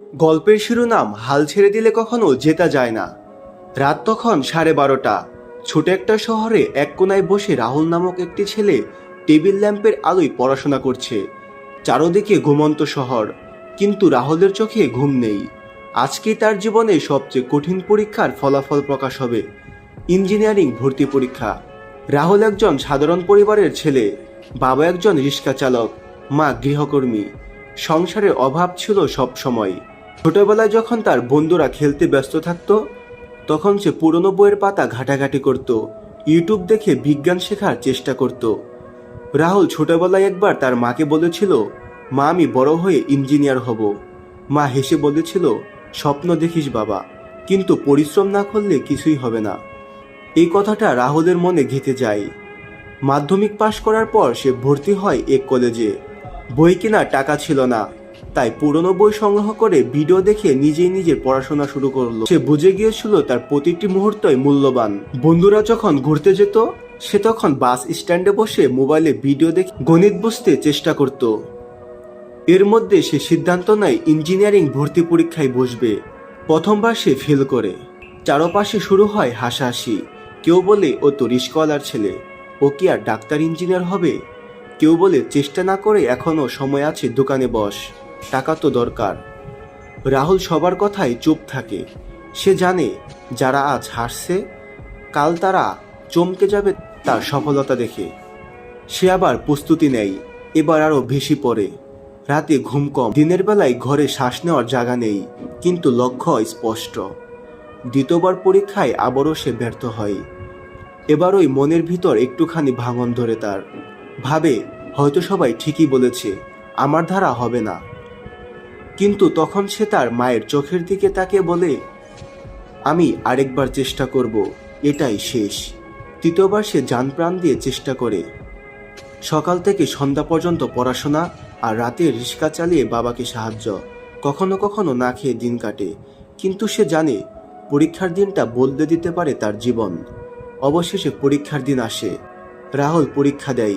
গল্পের শিরোনাম হাল ছেড়ে দিলে কখনো জেতা যায় না। রাত তখন সাড়ে বারোটা। ছোট একটা শহরে এক কোনায় বসে রাহুল নামক একটি ছেলে টেবিল ল্যাম্পের আলোয় পড়াশোনা করছে। চারোদিকে ঘুমন্ত শহর, কিন্তু রাহুলের চোখে ঘুম নেই। আজকে তার জীবনে সবচেয়ে কঠিন পরীক্ষার ফলাফল প্রকাশ হবে। ইঞ্জিনিয়ারিং ভর্তি পরীক্ষা। রাহুল একজন সাধারণ পরিবারের ছেলে, বাবা একজন রিক্সা চালক, মা গৃহকর্মী। সংসারের অভাব ছিল সব সময় ছোটবেলায় যখন তার বন্ধুরা খেলতে ব্যস্ত থাকত, তখন সে পুরনো বইয়ের পাতা ঘাটাঘাটি করত, ইউটিউব দেখে বিজ্ঞান শেখার চেষ্টা করত। রাহুল ছোটবেলায় একবার তার মাকে বলেছিল, মা, আমি বড় হয়ে ইঞ্জিনিয়ার হব। মা হেসে বলেছিল, স্বপ্ন দেখিস বাবা, কিন্তু পরিশ্রম না করলে কিছুই হবে না। এই কথাটা রাহুলের মনে ঘেঁটে যায়। মাধ্যমিক পাশ করার পর সে ভর্তি হয় এক কলেজে। বই কেনার টাকা ছিল না। তাই পুরনো বই সংগ্রহ করে ভিডিও দেখে নিজেই নিজের পড়াশোনা শুরু করল। সে বুঝে গিয়েছিল তার প্রতিটি মুহূর্তই মূল্যবান। বন্ধুরা যখন ঘুরতে যেত, সে তখন বাস স্ট্যান্ডে বসে মোবাইলে ভিডিও দেখে গণিত বুঝতে চেষ্টা করত। এর মধ্যে সে সিদ্ধান্ত নেয় ইঞ্জিনিয়ারিং ভর্তি পরীক্ষায় বসবে। প্রথমবার সে ফেল করে। চারপাশে শুরু হয় হাসাহাসি। কেউ বলে, ও তো রিস্কওয়ালার ছেলে। ও কি আর ডাক্তার ইঞ্জিনিয়ার হবে? কেউ বলে, চেষ্টা না করে এখনও সময় আছে দোকানে বস। টাকা তো দরকার। রাহুল সবার কথায় চুপ থাকে। সে জানে যারা আজ হাসছে কাল তারা চমকে যাবে তার সফলতা দেখে। সে আবার প্রস্তুতি নেয়, এবার আরও বেশি পড়ে। রাতে ঘুম কম। দিনের বেলায় ঘরে শ্বাস নেওয়ার জায়গা নেই, কিন্তু লক্ষ্য স্পষ্ট। দ্বিতীয়বার পরীক্ষায় আবারও সে ব্যর্থ হয়। এবার ওই মনের ভিতর একটুখানি ভাঙন ধরে তার। ভাবে, হয়তো সবাই ঠিকই বলেছে, আমার ধারা হবে না। কিন্তু তখন সে তার মায়ের চোখের দিকে তাকে বলে, আমি আরেকবার চেষ্টা করব, এটাই শেষ। তৃতীয়বার সে প্রাণ দিয়ে চেষ্টা করে। সকাল থেকে সন্ধ্যা পর্যন্ত পড়াশোনা আর রাতে রিক্সা চালিয়ে বাবাকে সাহায্য। কখনো কখনো না খেয়ে দিন কাটে। কিন্তু সে জানে, পরীক্ষার দিনটা বদলে দিতে পারে তার জীবন। অবশেষে পরীক্ষার দিন আসে। রাহুল পরীক্ষা দেয়।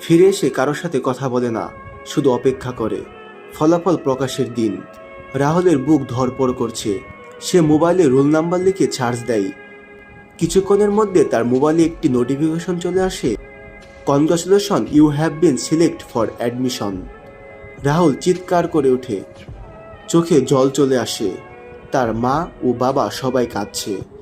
ফিরে এসে কারোর সাথে কথা বলে না, শুধু অপেক্ষা করে। ফলাফল প্রকাশের দিন। রাহুলের বুক ধরপড় করছে। সে মোবাইলে রোল নাম্বার লিখে চার্জ দেয়। কিছুক্ষণের মধ্যে তার মোবাইলে একটি নোটিফিকেশন চলে আসে congratulation you have been select for admission Rahul চিৎকার করে ওঠে। চোখে জল চলে আসে। তার মা ও বাবা সবাই কাঁদছে।